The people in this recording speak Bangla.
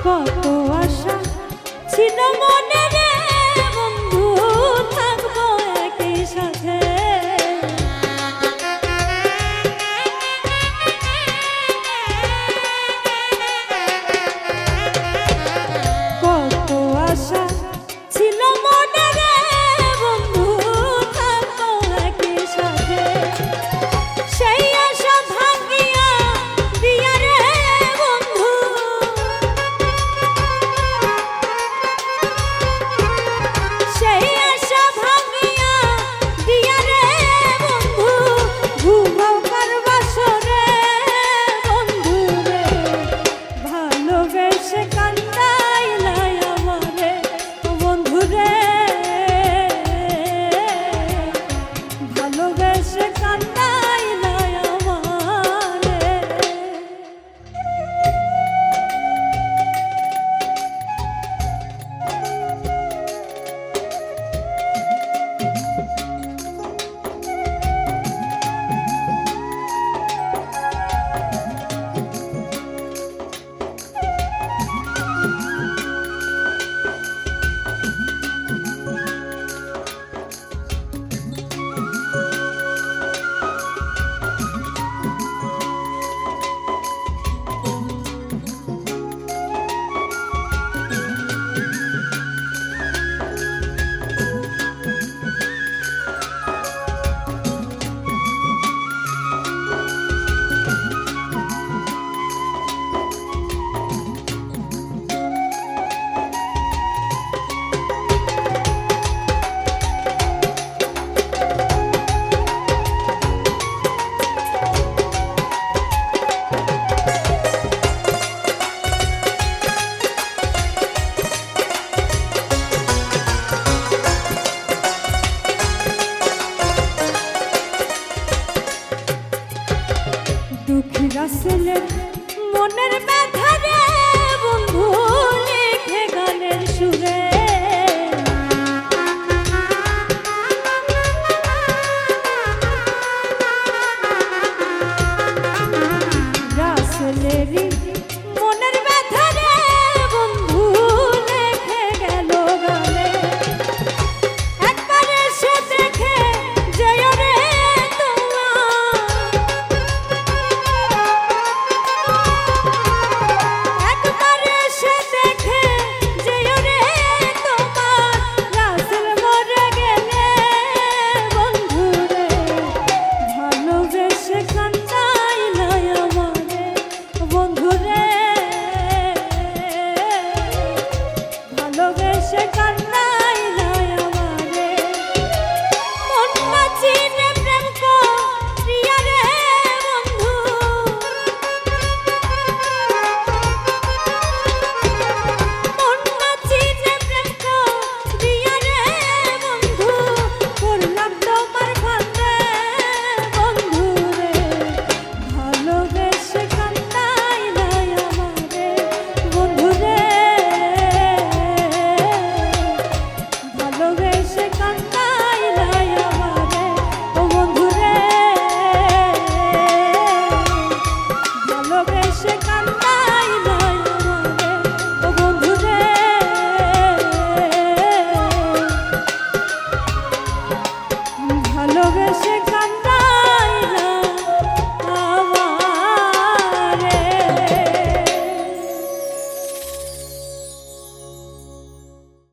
কত আশা ছিল মনে দুঃখী রাসেলের মনের ব্যথা রে বন্ধু। রে